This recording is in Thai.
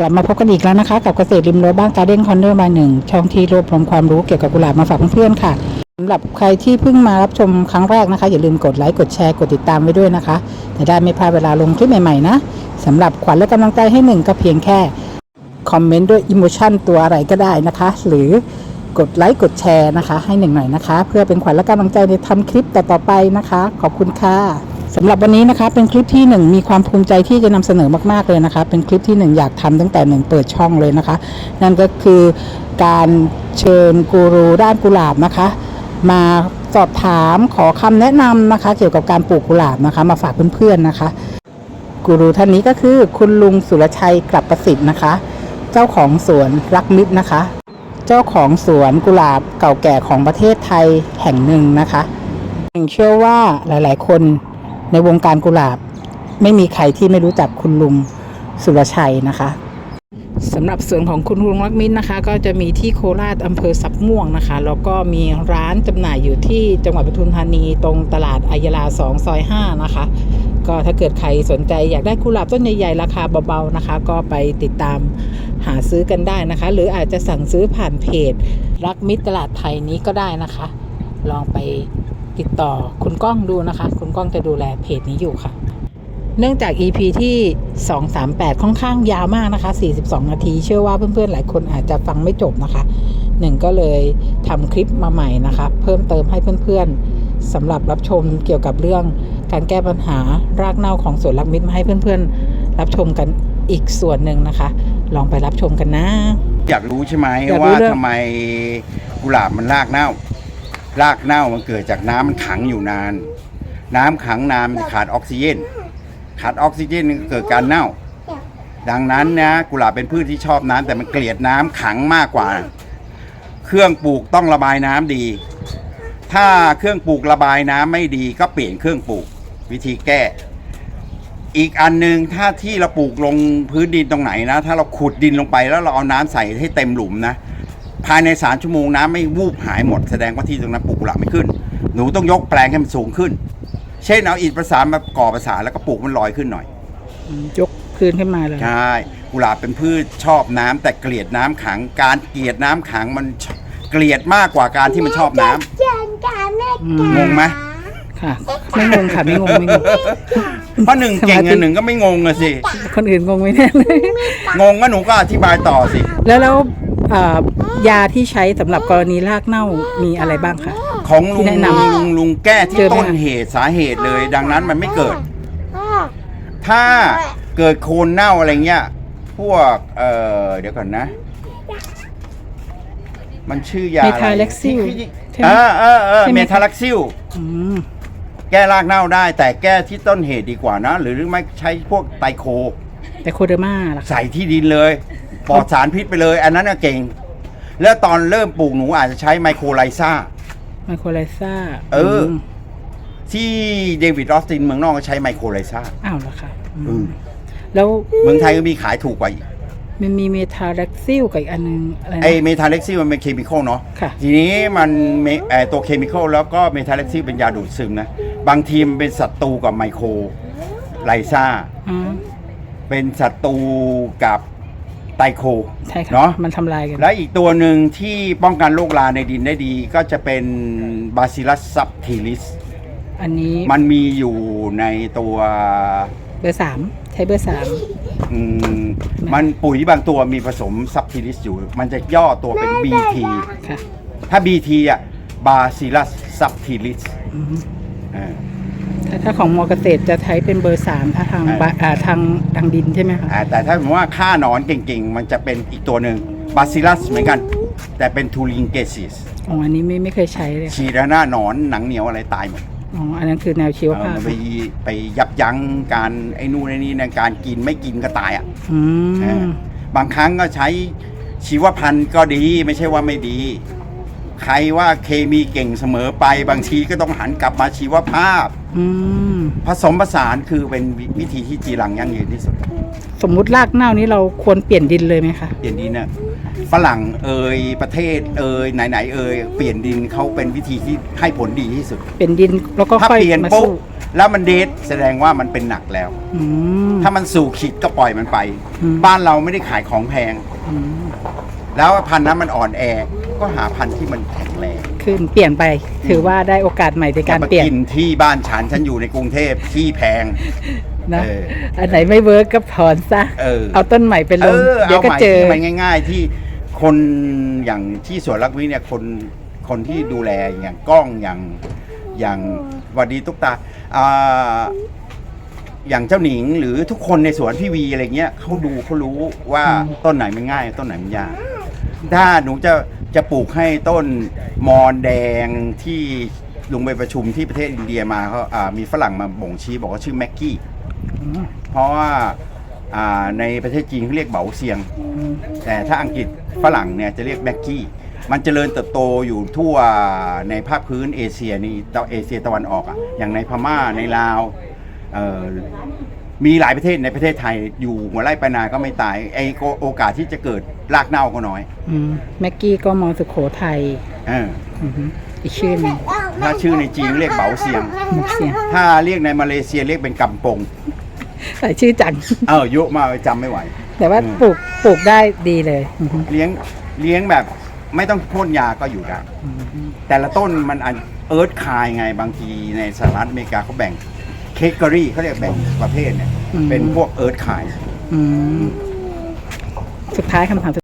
กลับมาพบกันอีกแล้วนะคะ กับเกษตรริมรั้วบ้านการเด้นคอนเนอร์มาหนึ่งช่องที่รวบรวมความรู้เกี่ยวกับกุหลาบมาฝากเพื่อนๆค่ะสำหรับใครที่เพิ่งมารับชมครั้งแรกนะคะ อย่าลืมกดไลค์กดแชร์กดติดตามไว้ด้วยนะคะจะได้ไม่พลาดเวลาลงคลิปใหม่ๆนะสำหรับขวัญและกำลังใจให้หนึ่งก็เพียงแค่คอมเมนต์ด้วยอิโมชันตัวอะไรก็ได้นะคะ หรือกดไลค์กดแชร์นะคะ ให้หนึ่งหน่อยนะคะ เพื่อเป็นขวัญและกำลังใจในทำคลิปต่อๆไปนะคะ ขอบคุณค่ะ สำหรับวันนี้นะคะเป็นคลิปที่หนึ่งมีความภูมิใจที่จะนำเสนอมาก ๆ เลยนะคะ เป็นคลิปที่หนึ่งอยากทำตั้งแต่หนึ่งเปิดช่องเลยนะคะ นั่นก็คือการเชิญกูรูด้านกุหลาบนะคะ มาสอบถามขอคำแนะนำนะคะ เกี่ยวกับการปลูกกุหลาบนะคะ มาฝากเพื่อนๆนะคะกูรูท่านนี้ก็คือคุณลุงสุรชัยกลับประสิทธิ์นะคะ เจ้าของสวนรักมิตรนะคะ เจ้าของสวนกุหลาบเก่าแก่ของประเทศไทยแห่งหนึ่งนะคะเชื่อว่าหลาย ๆ คน ในวงการกุหลาบ ไม่มีใครที่ไม่รู้จักคุณลุงสุรชัยนะคะสำหรับสวนของคุณลุงรักมิตรนะคะ ก็จะมีที่โคราชอำเภอสับม่วงนะคะ แล้วก็มีร้านจำหน่ายอยู่ที่จังหวัดปทุมธานีตรงตลาดอายาลา2ซอย5นะคะ ก็ถ้าเกิดใครสนใจอยากได้กุหลาบต้นใหญ่ๆ ราคาเบาๆนะคะ ก็ไปติดตามหาซื้อกันได้นะคะ หรืออาจจะสั่งซื้อผ่านเพจ รักมิตรตลาดไทยนี้ก็ได้นะคะ ลองไป ติดต่อคุณก้องดูนะคะ คุณก้องจะดูแลเพจนี้อยู่ค่ะ เนื่องจาก EP ที่ 238 ค่อนข้างยาวมากนะคะ 42 นาที เชื่อว่าเพื่อนๆ หลายคนอาจจะฟังไม่จบนะคะหนึ่งก็เลยทำคลิปมาใหม่นะคะ เพิ่มเติมให้เพื่อนๆสำหรับรับชมเกี่ยวกับเรื่องการแก้ปัญหารากเน่าของสวนรักมิตรมาให้เพื่อนๆ รับชมกันอีกส่วนหนึ่งนะคะ ลองไปรับชมกันนะ อยากรู้ใช่ไหมอยากรู้ว่าเรื่อง ทำไมกุหลาบมันรากเน่า รากเน่ามันเกิดจากน้ำมันขังอยู่นาน น้ำขังนานมันขาดออกซิเจนขาดออกซิเจนเกิดการเน่า ดังนั้นนะกุหลาบเป็นพืชที่ชอบน้ำแต่มันเกลียดน้ำขังมากกว่า เครื่องปลูกต้องระบายน้ำดี ถ้าเครื่องปลูกระบายน้ำไม่ดีก็เปลี่ยนเครื่องปลูกวิธีแก้ อีกอันหนึ่งถ้าที่เราปลูกลงพื้นดินตรงไหนนะ ถ้าเราขุดดินลงไปแล้วเราเอาน้ำใส่ให้เต็มหลุมนะ ภายในสามชั่วโมงน้ำไม่วูบหายหมดแสดงว่าที่ตรงนั้นปลูกกุหลาบไม่ขึ้น หนูต้องยกแปลงให้มันสูงขึ้น เช่นเอาอิฐประสานมาก่อประสานแล้วก็ปลูกมันลอยขึ้นหน่อย ยกพื้นขึ้นมาเลย ใช่กุหลาบเป็นพืชชอบน้ำแต่เกลียดน้ำขัง การเกลียดน้ำขังมันเกลียดมากกว่าการที่มันชอบน้ำเจนกันแม่อืมงงไหม ค่ะ ไม่งงค่ะ ไม่งง ไม่งง เพราะหนึ่งเก่งสมาธิอันหนึ่งก็ไม่งงอะสิ คนอื่นงงไม่แน่เลยงงก็หนูก็อธิบายต่อสิ แล้วแล้วเอ่อ ยาที่ใช้สำหรับกรณีรากเน่ามีอะไรบ้างคะ ของลุที่งแนะนำลุงลุงแก้ที่เจอไหมต้นคะ เหตุสาเหตุเลย ดังนั้นมันไม่เกิด ถ้าเกิดโคนเน่าอะไรเงี้ย พวกเอ่อเดี๋ยวก่อนนะ มันชื่อยาเมอะไรทาเล็กซิลที่ใช่ไหมเออเออเออใช่ไหมเมทาเล็กซิล อืม แก้รากเน่าได้ แต่แก้ที่ต้นเหตุดีกว่านะ หรือไม่ใช้พวกไตรโค แต่โคเดอร์มาล่ะคะใส่ที่ดินเลย ปลอดสารพิษไปเลย อันนั้นน่ะเก่ง แล้วตอนเริ่มปลูกหนูอาจจะใช้ไมโครไลซ่า ไมโครไลซ่าเออที่เดวิดออสตินเมืองนอกก็ใช้ไมโครไลซ่า อ้าวเหรอคะอืมอืม แล้วเมืองไทยก็มีขายถูกกว่าอีก มันมีเมทาเล็กซิลกับอีกอันนึงอะไรนะ ไอเมทาเล็กซิลมันเป็นเคมีคอลเนาะ ค่ะ ทีนี้มันเมเอ่อตัวเคมีคอลแล้วก็เมทาเล็กซิลเป็นยาดูดซึมนะ บางทีมนเป็นศัตรูกับไมโครไลซ่า อ๋อเป็นศัตรูกับ ไตรโคใช่ค่ะเนาะมันทำลายกันและอีกตัวหนึ่งที่ป้องกันโรคราในดินได้ดีก็จะเป็นบาซิลัสซับทิลิสอันนี้มันมีอยู่ในตัวเบอร์สามใช้เบอร์สามอืมมันปุ๋ยบางตัวมีผสมซับทิลิสอยู่ มันจะย่อตัวเป็น BT ค่ะถ้า BT อะบาซิลัสซับทิลิสอืมถ้า ถ้าของมอเกษตรจะใช้เป็นเบอร์สามถ้าทางบะอ่าทางทางดินใช่ไหมคะแต่ถ้าผมว่าค่าหนอนเก่งๆ มันจะเป็นอีกตัวหนึ่งบาซิลัสเหมือนกัน แต่เป็นทูลิงเกซิสอ๋อ อันนี้ไม่ไม่เคยใช้เลยค่ะชีระหน้าหนอนหนังเหนียวอะไรตายหมดอ๋อ อันนั้นคือแนวชีวเออภาพมันไปไปยับยั้งการไอ้นู่นไอ้นี่ในการกินไม่กินก็ตายอะ อืเอมอบางครั้งก็ใช้ชีวพันธุ์ก็ดีไม่ใช่ว่าไม่ดี ใครว่าเคมีเก่งเสมอไปบางทีก็ต้องหันกลับมาชีวภาพ อืมผสมผสานคือเป็นวิวิธีที่จีรังยั่งยืนที่สุดสมมุติรากเน่านี้เราควรเปลี่ยนดินเลยไหมคะเปลี่ยนดินนะฝรั่งเอ่ยประเทศเอ่ยไหนๆเอ่ยเปลี่ยนดินเขาเป็นวิธีที่ให้ผลดีที่สุด เปลี่ยนดินแล้วก็ถ้าค่อยเปลี่ยนมาปุ๊บสู้แล้วมันเดทแสดงว่ามันเป็นหนักแล้ว อืม ถ้ามันสู่ขีดก็ปล่อยมันไป อืม บ้านเราไม่ได้ขายของแพง อืม แล้วพันธุ์นั้นมันอ่อนแอ ก็หาพันธุ์ที่มันแข็งแรงขึ้นเปลี่ยนไป ถือว่าได้โอกาสใหม่ในการอย่มเปลี่ยนกินที่บ้านฉันฉันอยู่ในกรุงเทพที่แพง นะเอออันไหนไม่เวิร์กก็ถอนซะเออ เอาต้นใหม่ไปลเองอเดี๋ยวเอาก็ใหม่เจอ ที่มันง่าย ๆ ที่คนอย่างที่สวนรักวิเนี่ยคนคนที่ดูแลอย่างกล้องอย่างอย่างหวัดดีตุ๊กตาอ่าอย่างเจ้าหนิงหรือทุกคนในสวนพี่วีอะไรเงี้ยเขาดูเขารู้ว่าอืมต้นไหนมันง่าย ต้นไหนมันยาก ถ้าหนูจะจะปลูกให้ต้นมอนแดงที่ลุงไปประชุมที่ประเทศอินเดียมาเขาอ่ามีฝรั่งมาบ่งชี้บอกว่าชื่อแม็กกี้ เพราะว่าอ่าในประเทศจีนเขาเรียกเบาเซียง แต่ถ้าอังกฤษฝรั่งเนี่ยจะเรียกแม็กกี้ มันเจริญเติบโตอยู่ทั่วในภาคพื้นเอเชียนี่ตะเอเชียตะวันออกอะอย่างในพม่าในลาวเอ่อ มีหลายประเทศในประเทศไทยอยู่หัวไร่ปลายนาก็ไม่ตายไอโอกาสที่จะเกิดรากเน่าก็น้อยอืมแม็กกี้ก็มองสุโขทัยเอออือฮึอีกชื่อหนึง ถ้าชื่อในจีนเรียกเบาเซียงมุกเสียง ถ้าเรียกในมาเลเซียเรียกเป็นกำปงใส่ชื่อจัง เออเยอะมากจำไม่ไหว แต่ว่าอืม ปลูกปลูกได้ดีเลยอือฮึเลี้ยงเลี้ยงแบบไม่ต้องพ่นยาก็อยู่ได้ อืมแต่ละต้นมันอันเอิร์ธคายไงบางทีในสหรัฐอเมริกาเขาแบ่งเคกเกอรี่เขาเรียกแบ่งประเภทเนี่ย เป็นพวกเอิร์ธคาย อืมสุดท้ายคำถาม